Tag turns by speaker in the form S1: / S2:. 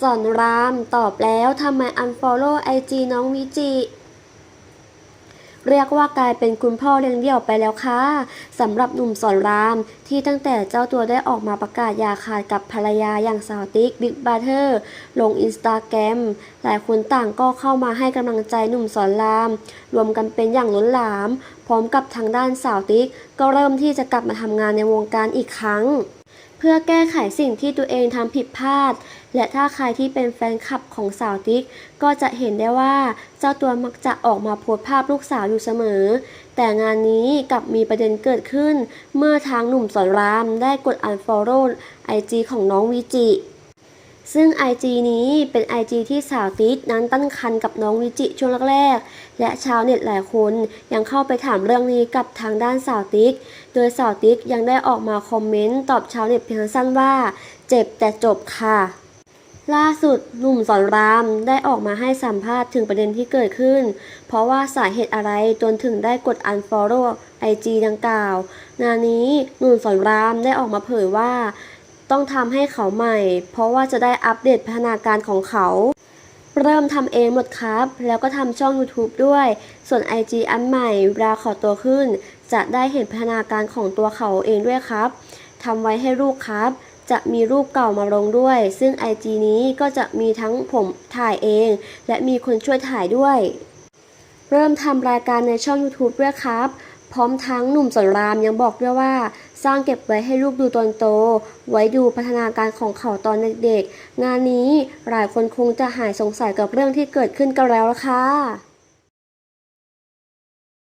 S1: สอนรามตอบแล้วทำไม unfollow IG น้องวิจิเรียกว่ากลายเป็นคุณพ่อเลี้ยงเดี่ยวไปแล้วค่ะสำหรับหนุ่มสอนรามที่ตั้งแต่เจ้าตัวได้ออกมาประกาศอย่าขาดกับภรรยาอย่างสาวติ๊กบิ๊กบ r เ t อร์ลงอินสตาแกรมหลายคนต่างก็เข้ามาให้กำลังใจหนุ่มสอนราม รวมกันเป็นอย่างล้นหลาม พร้อมกับทางด้านสาวติ๊กก็เริ่มที่จะกลับมาทำงานในวงการอีกครั้ง เพื่อแก้ไขสิ่งที่ตัวเองทำผิดพลาด และถ้าใครที่เป็นแฟนคลับของสาวติ๊ก ก็จะเห็นได้ว่าเจ้าตัวมักจะออกมาโพสภาพลูกสาวอยู่เสมอ แต่งานนี้กลับมีประเด็นเกิดขึ้น เมื่อทางหนุ่มสอนรามได้กดอันฟอลโล่ไอจีของน้องวิจิ ซึ่ง IG นี้เป็น IG ที่สาวติ๊กนั้นตั้งคันกับน้องวิจิช่วงแรกๆ และชาวเน็ตหลายคนยังเข้าไปถามเรื่องนี้กับทางด้านสาวติ๊ก โดยสาวติ๊กยังได้ออกมาคอมเมนต์ตอบชาวเน็ตเพียงสั้นว่า เจ็บแต่จบค่ะล่าสุดหนุ่มสอนรามได้ออกมาให้สัมภาษณ์ถึงประเด็นที่เกิดขึ้น เพราะว่าสาเหตุอะไรจนถึงได้กด unfollow IG ดังกล่าว งานนี้หนุ่มสอนรามได้ออกมาเผยว่า ต้องทำให้เขาใหม่ เพราะว่าจะได้อัปเดตพัฒนาการของเขา เริ่มทำเองหมดครับ แล้วก็ทำช่อง YouTube ด้วย ส่วน IG อันใหม่เวลาเขาโตขึ้น จะได้เห็นพัฒนาการของตัวเขาเองด้วยครับทำไว้ให้ลูกครับ จะมีรูปเก่ามาลงด้วย ซึ่ง IG นี้ก็จะมีทั้งผมถ่ายเอง และมีคนช่วยถ่ายด้วย เริ่มทำรายการในช่อง YouTube ด้วยครับ พร้อมทั้งหนุ่มสอนรามยังบอกด้วยว่า สร้างเก็บไว้ให้ลูกดูตอนโต ไว้ดูพัฒนาการของเขาตอนเด็กๆ งานนี้หลายคนคงจะหายสงสัยกับเรื่องที่เกิดขึ้นกันแล้วละค่ะ